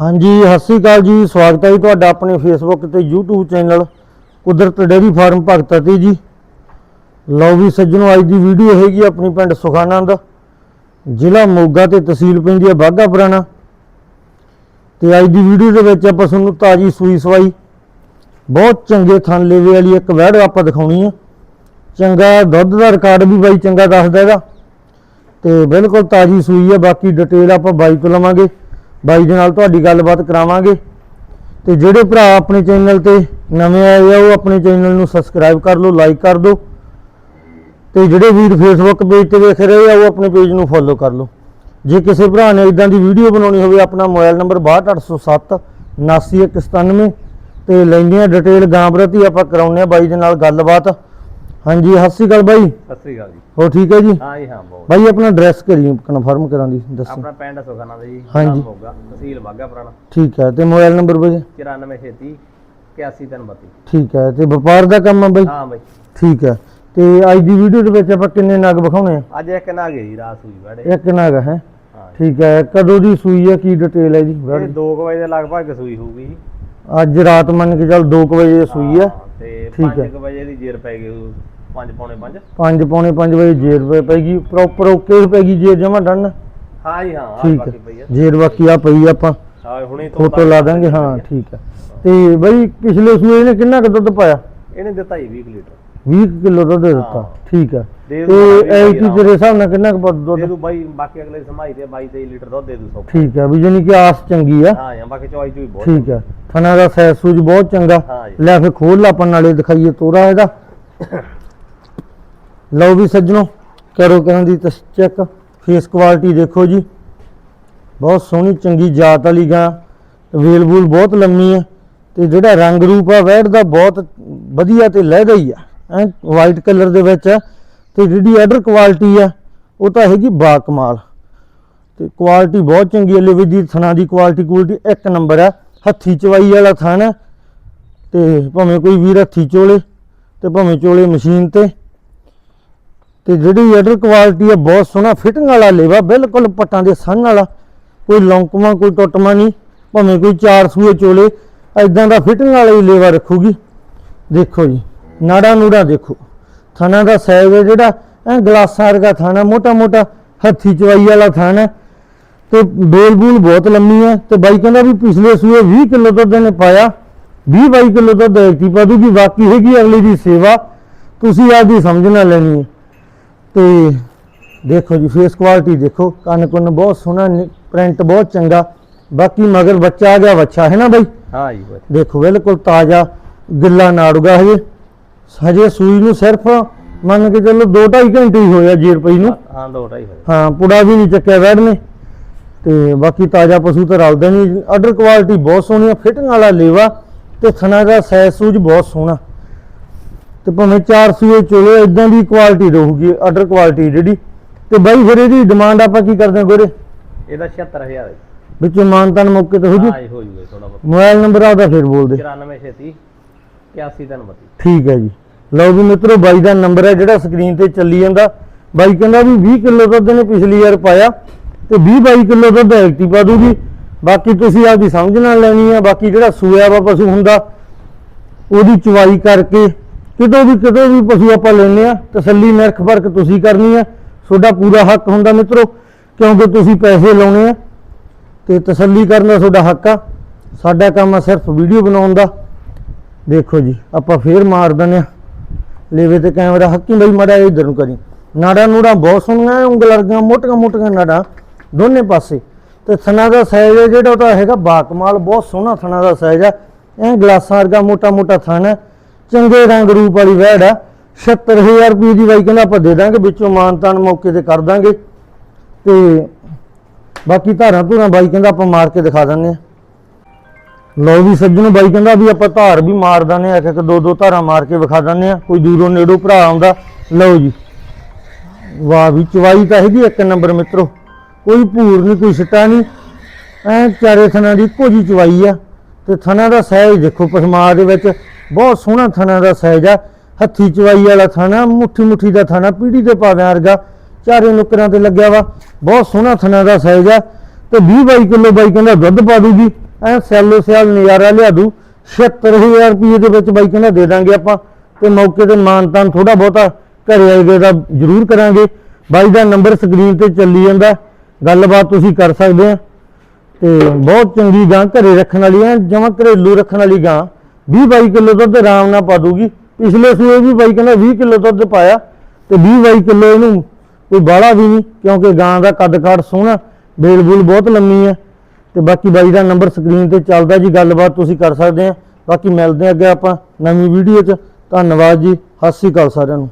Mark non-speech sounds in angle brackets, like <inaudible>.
ਹਾਂਜੀ, ਸਤਿ ਸ਼੍ਰੀ ਅਕਾਲ ਜੀ। ਸਵਾਗਤ ਹੈ ਜੀ ਤੁਹਾਡਾ ਆਪਣੇ ਫੇਸਬੁੱਕ ਤੇ YouTube channel Kudrat dairy farm Bhagat ਅਤੇ ਜੀ। ਲਓ ਵੀ ਸੱਜਣੋ, ਅੱਜ ਦੀ ਵੀਡੀਓ ਹੈਗੀ ਆਪਣੀ ਪਿੰਡ ਸੁਖਾਨੰਦ, ਜ਼ਿਲ੍ਹਾ ਮੋਗਾ ਤੇ ਤਹਿਸੀਲ ਪੈਂਦੀ ਹੈ ਬਾਘਾ ਪੁਰਾਣਾ। ਤੇ ਅੱਜ ਦੀ ਵੀਡੀਓ ਦੇ ਵਿੱਚ ਆਪਾਂ ਤੁਹਾਨੂੰ ਤਾਜੀ ਸੂਈ ਸਵਾਈ, ਬਹੁਤ ਚੰਗੇ ਥਣ ਲੇਵੇ ਵਾਲੀ ਇੱਕ ਵੈੜ ਆਪਾਂ ਦਿਖਾਉਣੀ ਆ। ਚੰਗਾ ਦੁੱਧ ਦਾ ਰਿਕਾਰਡ ਵੀ ਬਾਈ ਚੰਗਾ ਦੱਸਦਾ ਇਹਦਾ। ਤੇ ਬਿਲਕੁਲ ਤਾਜੀ ਸੂਈ ਹੈ ਬਾਕੀ ਡਿਟੇਲ ਆਪਾਂ ਬਾਈ ਤੋਂ ਲਵਾਂਗੇ। ਬਾਈ ਦੇ ਨਾਲ ਤੁਹਾਡੀ ਗੱਲਬਾਤ ਕਰਾਵਾਂਗੇ। ਤੇ ਜਿਹੜੇ ਭਰਾ ਆਪਣੇ ਚੈਨਲ ਤੇ ਨਵੇਂ ਆਏ ਆ, ਉਹ ਆਪਣੇ ਚੈਨਲ ਨੂੰ ਸਬਸਕ੍ਰਾਈਬ ਕਰ ਲਓ, ਲਾਈਕ ਕਰ ਦਿਓ। ਤੇ ਜਿਹੜੇ ਵੀਰ ਫੇਸਬੁੱਕ ਪੇਜ ਤੇ ਵੇਖ ਰਹੇ ਆ, ਉਹ ਆਪਣੇ ਪੇਜ ਨੂੰ ਫੋਲੋ ਕਰ ਲਓ। ਜੇ ਕਿਸੇ ਭਰਾ ਨੇ ਇਦਾਂ ਦੀ ਵੀਡੀਓ ਬਣਾਉਣੀ ਹੋਵੇ, ਆਪਣਾ ਮੋਬਾਈਲ ਨੰਬਰ 62807 79197 ਤੇ ਲੈਂਦੀਆਂ ਡਿਟੇਲ ਗਾਂ ਪ੍ਰਤੀ ਆਪਾਂ ਕਰਾਉਂਦੇ ਆ ਬਾਈ ਦੇ ਨਾਲ ਗੱਲਬਾਤ। ਹਾਂਜੀ ਸਤਿ ਸ਼੍ਰੀ ਅਕਾਲ ਬਾਈ। ਸਤਿ ਸ੍ਰੀ ਅਕਾਲ ਜੀ। ਹੋ ਠੀਕ ਹੈ ਜੀ? ਹਾਂ ਜੀ ਹਾਂ ਬਹੁਤ। ਬਾਈ ਆਪਣਾ ਐਡਰੈਸ ਕਰੀ ਕਨਫਰਮ ਕਰਾਂ ਦੀ ਦੱਸੋ। ਆਪਣਾ ਪਿੰਡ ਸੁਖਾਨਾ ਦਾ ਜੀ ਹਾਂਜੀ। ਨਾਮ ਹੋਗਾ ਤਹਿਸੀਲ ਬਾਗਾ ਪੁਰਾਣਾ। ਠੀਕ ਹੈ ਤੇ ਮੋਬਾਈਲ ਨੰਬਰ ਬਾਈ? 9436 8132 ਠੀਕ ਹੈ ਤੇ ਵਪਾਰ ਦਾ ਕੰਮ ਆ ਬਾਈ? ਹਾਂ ਬਾਈ। ਠੀਕ ਹੈ ਤੇ ਅੱਜ ਦੀ ਵੀਡੀਓ ਦੇ ਵਿੱਚ ਆਪਾਂ ਕਿੰਨੇ ਨਗ ਵਿਖਾਉਣੇ ਆ? ਅੱਜ ਇੱਕ ਨਾ ਗਈ ਰਾਤ ਸੂਈ ਬੜੇ ਇੱਕ ਨਗ ਹੈ ਹਾਂ? ਠੀਕ ਹੈ ਕਦੋਂ ਦੀ ਸੂਈ ਹੈ ਕੀ ਡਿਟੇਲ ਹੈ ਜੀ? ਇਹ 2 ਵਜੇ ਦੇ ਲਗਭਗ ਸੂਈ ਹੋਊਗੀ ਜੀ। ਅੱਜ ਰਾਤ ਮੰਨ ਕੇ ਚੱਲ 2 ਵਜੇ ਸੂਈ ਹੈ। ਹਾਂ, ਤੇ ਠੀਕ ਹੈ। 5 ਵਜੇ ਦੀ ਜੇਰ ਪੈ ਗਈ 5 ਪੌਣੇ 5 5 ਪੌਣੇ 5 ਵਜੇ ਜੇਰ ਪੈ- ਪੈਗੀ ਪ੍ਰੋਪਰ ਓਕੇ ਪੈਗੀ ਜੇਰ ਜਮਾ ਡਨ ਹਾਂ ਜੀ ਹਾਂ ਆਹ ਠੀਕ ਬਾਕੀ ਪਈ ਹੈ ਆ। ਜੇਰ ਬਾਕੀ ਆ ਪਈ ਆਪਾਂ। ਹਾਂ ਹੁਣੇ ਫੋਟੋ ਲਾ ਦਾਂਗੇ ਹਾਂ ਠੀਕ ਹੈ। ਤੇ ਬਾਈ ਪਿਛਲੇ ਸੂਏ ਨੇ ਕਿੰਨਾ ਕੁ ਦੁੱਧ ਪਾਇਆ? ਇਹਨੇ ਦਿੱਤਾ ਜੀ 20 ਲੀਟਰ। 20 ਕਿਲੋ ਦੁੱਧ ਦਿੱਤਾ। ਠੀਕ ਹੈ। ਦੇ ਤੇ ਦੂ ਐਤੀ ਤੇਰੇ ਹਿਸਾਬ ਨਾਲ ਕਿੰਨਾ ਕੁ ਪ- ਦੇ ਦੁੱਧ ਦੂ ਬਾਈ ਬਾਕੀ ਅਗਲੇ ਸਮਾਈ ਤੇ 22 23 ਲੀਟਰ ਦੁੱਧ ਦੇ ਦੂ ਸੌ ਠੀਕ ਹੈ ਵੀ ਜਾਨੀ ਕਿ ਆਸ ਚੰਗੀ ਆ। ਹਾਂ ਜਾਂ ਬਾਕੀ ਚੋਈ ਚੋਈ ਬਹੁਤ ਠੀਕ ਹੈ। ਥਣਾ ਦਾ ਸਾਈਜ਼ ਸੂਜ ਬਹੁਤ ਚੰਗਾ। ਹਾਂ ਜੀ। ਲੈ ਫਿਰ ਖੋਲ ਲਾ ਆਪਾਂ ਨਾਲੇ ਦਿਖਾਈਏ ਤੋਰਾ ਇਹਦਾ। <coughs> ਲਓ ਵੀ ਸੱਜਣੋ, ਕਰੋ ਕਰਨ ਦੀ ਚੈੱਕ। ਫੇਸ ਕੁਆਲਿਟੀ ਦੇਖੋ ਜੀ। ਬਹੁਤ ਸੋਹਣੀ, ਚੰਗੀ ਜਾਤ ਵਾਲੀ ਗਾਂ। ਵੇਲ ਵੂਲ ਬਹੁਤ ਲੰਮੀ ਹੈ। ਤੇ ਜਿਹੜਾ ਰੰਗ ਰੂਪ ਆ, ਵੈੜ ਦਾ ਬਹੁਤ ਵਧੀਆ ਤੇ ਲਹਿਦਾ ਹੀ ਆ। ਐ ਵਾਈਟ ਕਲਰ ਦੇ ਵਿੱਚ ਆ। ਤੇ ਜਿਹੜੀ ਆਰਡਰ ਕੁਆਲਿਟੀ ਆ, ਉਹ ਤਾਂ ਹੈਗੀ ਬਾ ਕਮਾਲ ਤੇ ਕੁਆਲਿਟੀ ਬਹੁਤ ਚੰਗੀ ਹੈ ਲਿਵੀ ਦੀ ਥਣਾ ਦੀ ਕੁਆਲਿਟੀ ਕੁਆਲਿਟੀ ਇੱਕ ਨੰਬਰ ਆ। ਹੱਥੀ ਚਵਾਈ ਵਾਲਾ ਥਣ। ਹੈ ਤੇ ਭਾਵੇਂ ਕੋਈ ਵੀਰ ਹੱਥੀ ਚੋਲੇ, ਤੇ ਭਾਵੇਂ ਚੋਲੇ ਮਸ਼ੀਨ ਤੇ। ਤੇ ਜਿਹੜੀ ਆਰਡਰ ਕੁਆਲਿਟੀ ਹੈ ਬਹੁਤ ਸੋਹਣਾ ਫਿਟਿੰਗ ਵਾਲਾ ਲੇਵਾ, ਬਿਲਕੁਲ ਪੱਟਾਂ ਦੇ ਸੰਨ ਵਾਲਾ। ਕੋਈ ਲੌਂਕਮਾ ਕੋਈ ਟੁੱਟਮਾ ਨਹੀਂ, ਭਾਵੇਂ ਕੋਈ ਚਾਰ ਸੂਏ ਚੋਲੇ ਐਦਾਂ ਦਾ ਫਿਟਿੰਗ ਵਾਲਾ ਹੀ ਲੇਵਾ ਰੱਖੂਗੀ। ਦੇਖੋ ਜੀ ਨਾੜਾ ਨੂੜਾ ਦੇਖੋ। ਥਾਣਾ ਦਾ ਸਾਈਜ਼ ਹੈ ਜਿਹੜਾ, ਐ ਗਲਾਸਾਂ ਵਰਗਾ ਥਾਣਾ ਮੋਟਾ ਮੋਟਾ ਹੱਥੀ ਚਵਾਈ ਵਾਲਾ ਥਾਣਾ। ਤੇ ਬੇਲ ਬੂਲ ਬਹੁਤ ਲੰਮੀ ਹੈ, ਤੇ ਬਾਈ ਕਹਿੰਦਾ ਵੀ ਪਿਛਲੇ ਸੂਏ 20 ਕਿਲੋ ਦੁੱਧ ਨੇ ਪਾਇਆ। 20 22 ਕਿਲੋ ਦੁੱਧ ਐਕਟੀ ਪਾ ਦੂਗੀ, ਬਾਕੀ ਹੈਗੀ ਅਗਲੇ ਦੀ ਸੇਵਾ। ਤੁਸੀਂ ਆਪਦੀ ਸਮਝਣਾ ਲੈਣੀ ਹੈ। ਤੇ ਦੇਖੋ ਜੀ ਫੇਸ ਕੁਆਲਿਟੀ ਦੇਖੋ ਕੰਨ ਕੁੰਨ ਬਹੁਤ ਸੋਹਣਾ ਪ੍ਰਿੰਟ ਬਹੁਤ ਚੰਗਾ। ਬਾਕੀ ਮਗਰ ਬੱਚਾ ਆ ਗਿਆ ਬੱਚਾ ਹੈ ਨਾ ਬਾਈ? ਹਾਂ ਜੀ ਦੇਖੋ ਬਿਲਕੁਲ ਤਾਜ਼ਾ ਗਿੱਲਾ ਨਾੜੂਗਾ ਹਜੇ। ਹਜੇ ਸੂਈ ਨੂੰ ਸਿਰਫ ਮੰਨ ਕੇ ਚੱਲੋ 2.5 ਘੰਟੇ ਹੀ ਹੋਇਆ ਜੇਰ ਪਈ ਨੂੰ। ਹਾਂ ਦੋ ਢਾਈ ਹੋਏ ਹਾਂ ਪੁੜਾ ਵੀ ਨਹੀਂ ਚੱਕਿਆ ਵੈੜ ਨੇ। ਤੇ ਬਾਕੀ ਤਾਜ਼ਾ ਪਸ਼ੂ ਤਾਂ ਰਲਦਾ ਨਹੀਂ ਆਰਡਰ ਕੁਆਲਿਟੀ ਬਹੁਤ ਸੋਹਣੀ ਆ ਫਿਟਿੰਗ ਵਾਲਾ ਲੇਵਾ ਤੇ ਥਣਾ ਦਾ ਸਾਈਜ਼ ਸੂਜ ਬਹੁਤ ਸੋਹਣਾ। ਤੇ ਭਾਵੇਂ ਚਾਰ ਸੂਏ ਚੋਲੇ ਇਦਾਂ ਦੀ ਕੁਆਲਿਟੀ ਰਹੂਗੀ ਆਰਡਰ ਕੁਆਲਿਟੀ ਜਿਹੜੀ। ਤੇ ਬਾਈ ਫਿਰ ਇਹਦੀ ਡਿਮਾਂਡ ਆਪਾਂ ਕੀ ਕਰਦੇ ਹਾਂ ਗੋਰੇ? ਇਹਦਾ 76000 ਹੈ ਵਿੱਚ ਮਾਨਤਾਨ ਮੌਕੇ ਤੇ ਹੋ ਜੀ? ਹਾਂ ਜੀ ਹੋ ਜੂਗਾ ਥੋੜਾ ਬਹੁਤ। ਮੋਬਾਈਲ ਨੰਬਰ ਆਪਦਾ ਫਿਰ ਬੋਲ ਦੇ। 9436 8132 ਠੀਕ ਹੈ ਜੀ। ਲਓ ਵੀ ਮਿੱਤਰੋ ਬਾਈ ਦਾ ਨੰਬਰ ਹੈ ਜਿਹੜਾ ਸਕਰੀਨ ਤੇ ਚੱਲੀ ਜਾਂਦਾ। ਬਾਈ ਕਹਿੰਦਾ ਵੀ 20 ਕਿਲੋ ਦੁੱਧ ਨੇ ਪਿਛਲੀ ਵਾਰ ਪਾਇਆ ਤੇ 20 22 ਕਿਲੋ ਦੁੱਧ ਐਕਟੀ ਪਾ ਦੂਗੀ। ਬਾਕੀ ਤੁਸੀਂ ਆਪਦੀ ਸਮਝ ਨਾਲ ਲੈਣੀ ਹੈ ਬਾਕੀ ਜਿਹੜਾ ਸੂਆ ਵਾ ਪਸ਼ੂ ਹੁੰਦਾ ਉਹਦੀ ਚਵਾਈ ਕਰਕੇ ਕਿਤੋਂ ਵੀ ਕਿਤੋਂ ਵੀ ਪਸ਼ੂ ਆਪਾਂ ਲੈਨੇ ਆ ਤਸੱਲੀ, ਨਿਰਖ ਫ਼ਰਕ ਤੁਸੀਂ ਕਰਨੀ ਆ ਤੁਹਾਡਾ ਪੂਰਾ ਹੱਕ ਹੁੰਦਾ ਮਿੱਤਰੋ, ਕਿਉਂਕਿ ਤੁਸੀਂ ਪੈਸੇ ਲਾਉਣੇ ਆ, ਤੇ ਤਸੱਲੀ ਕਰਨ ਦਾ ਤੁਹਾਡਾ ਹੱਕ ਆ। ਸਾਡਾ ਕੰਮ ਆ ਸਿਰਫ ਵੀਡੀਓ ਬਣਾਉਣ ਦਾ। ਦੇਖੋ ਜੀ, ਆਪਾਂ ਫੇਰ ਮਾਰ ਦਿੰਦੇ ਆ ਲੇਵੇ ਤੇ ਕੈਮਰਾ ਹੱਕੀ ਬਈ ਮੜਾ ਇਧਰ ਨੂੰ ਕਰੀ। ਨਾੜਾ ਨੂੜਾ ਬਹੁਤ ਸੋਹਣੀਆਂ ਉਂਗਲ ਵਰਗੀਆਂ, ਮੋਟੀਆਂ ਮੋਟੀਆਂ ਨਾੜਾਂ ਦੋਨੇ ਪਾਸੇ। ਤੇ ਥਣਾ ਦਾ ਸਾਈਜ਼ ਹੈ ਜਿਹੜਾ ਉਹਦਾ ਹੈਗਾ ਬਾਕਮਾਲ, ਬਹੁਤ ਸੋਹਣਾ ਥਣਾ ਦਾ ਸਾਈਜ਼ ਆ। ਐ ਗਲਾਸਾਂ ਵਰਗਾ ਮੋਟਾ ਮੋਟਾ ਥਣ ਹੈ ਚੰਗੇ ਰੰਗ ਰੂਪ ਵਾਲੀ ਵਹਿੜ ਆ। 76000 ਰੁਪਏ ਦੀ ਬਾਈ ਕਹਿੰਦਾ ਆਪਾਂ ਦੇ ਦਾਂਗੇ, ਵਿੱਚੋਂ ਮਾਨਤਾਨ ਮੌਕੇ ਤੇ ਕਰ ਦਾਂਗੇ। ਤੇ ਬਾਕੀ ਧਾਰਾਂ ਧੂਰਾਂ ਬਾਈ ਕਹਿੰਦਾ ਆਪਾਂ ਮਾਰ ਕੇ ਦਿਖਾ ਦਿੰਦੇ ਆ। ਲਓ ਵੀ ਸੱਜਣ, ਬਾਈ ਕਹਿੰਦਾ ਵੀ ਆਪਾਂ ਧਾਰ ਵੀ ਮਾਰ ਦਿੰਦੇ ਆ, ਇੱਕ ਇੱਕ ਦੋ ਦੋ ਧਾਰਾਂ ਮਾਰ ਕੇ ਵਿਖਾ ਦਿੰਦੇ ਆ। ਕੋਈ ਦੂਰੋਂ ਨੇੜੋਂ ਭਰਾ ਆਉਂਦਾ, ਲਓ ਜੀ। ਵਾਹ ਵੀ ਚਵਾਈ ਤਾਂ ਹੈਗੀ ਇੱਕ ਨੰਬਰ ਮਿੱਤਰੋ। ਕੋਈ ਭੂਰ ਨਹੀਂ, ਕੋਈ ਸਿੱਟਾ ਨਹੀਂ। ਐ ਚਾਰੇ ਥਣਾ ਦੀ ਇੱਕੋ ਜੀ ਚਵਾਈ ਆ। ਤੇ ਥਣਾ ਦਾ ਸਾਈਜ਼ ਦੇਖੋ ਪਸਮਾ ਦੇ ਵਿੱਚ। ਬਹੁਤ ਸੋਹਣਾ ਥਣਾ ਦਾ ਸਾਈਜ਼ ਆ। ਹੱਥੀ ਚਵਾਈ ਵਾਲਾ ਥਾਣਾ, ਮੁੱਠੀ ਮੁੱਠੀ ਦਾ ਥਣਾ, ਪੀੜੀ ਦੇ ਪਾਵਿਆਂ ਵਰਗਾ ਚਾਰੇ ਨੁਕਰਾਂ ਤੇ ਲੱਗਿਆ ਵਾ। ਬਹੁਤ ਸੋਹਣਾ ਥਣਾ ਦਾ ਸਾਈਜ਼ ਆ। ਤੇ 20 22 ਕਿਲੋ ਬਾਈ ਕਹਿੰਦਾ ਦੁੱਧ ਪਾ ਦੂਗੀ। ਐ ਸੈਲੋ ਸਿਆਲ ਨਜ਼ਾਰਾ ਲਿਆ ਦੂ। 76000 ਰੁਪਏ ਦੇ ਵਿੱਚ ਬਾਈ ਕਹਿੰਦਾ ਦੇ ਦਾਂਗੇ ਆਪਾਂ। ਤੇ ਮੌਕੇ ਤੇ ਮਾਨਤਾਨ ਥੋੜਾ ਬਹੁਤਾ ਘਰੇ ਆਏ ਗਏ ਦਾ ਜ਼ਰੂਰ ਕਰਾਂਗੇ। ਬਾਈ ਦਾ ਨੰਬਰ ਸਕਰੀਨ ਤੇ ਚੱਲੀ ਜਾਂਦਾ। ਗੱਲਬਾਤ ਤੁਸੀਂ ਕਰ ਸਕਦੇ ਆ। ਤੇ ਬਹੁਤ ਚੰਗੀ ਗਾਂ ਘਰੇ ਰੱਖਣ ਵਾਲੀ ਐ ਜਮਾਂ ਘਰੇਲੂ ਰੱਖਣ ਵਾਲੀ ਗਾਂ। 20 22 ਕਿਲੋ ਦੁੱਧ ਆਰਾਮ ਨਾਲ ਪਾ ਦੂਗੀ ਪਿਛਲੇ ਸੂਏ ਵੀ ਬਾਈ ਕਹਿੰਦਾ 20 ਕਿਲੋ ਦੁੱਧ ਪਾਇਆ ਤੇ 20 22 ਕਿਲੋ ਇਹਨੂੰ ਕੋਈ ਬਾਹਲਾ ਵੀ ਨਹੀਂ, ਕਿਉਂਕਿ ਗਾਂ ਦਾ ਕੱਦ ਕਾਠ ਸੋਹਣਾ, ਬੇਲ ਬੂਲ ਬਹੁਤ ਲੰਮੀ ਹੈ ਤੇ ਬਾਕੀ ਬਾਈ ਦਾ ਨੰਬਰ ਸਕਰੀਨ ਤੇ ਚੱਲਦਾ ਜੀ, ਗੱਲਬਾਤ ਤੁਸੀਂ ਕਰ ਸਕਦੇ ਆ। ਬਾਕੀ ਮਿਲਦੇ ਆ ਅੱਗੇ ਆਪਾਂ ਨਵੀਂ ਵੀਡੀਓ 'ਚ। ਧੰਨਵਾਦ ਜੀ, ਸਤਿ ਸ਼੍ਰੀ ਅਕਾਲ ਸਾਰਿਆਂ ਨੂੰ।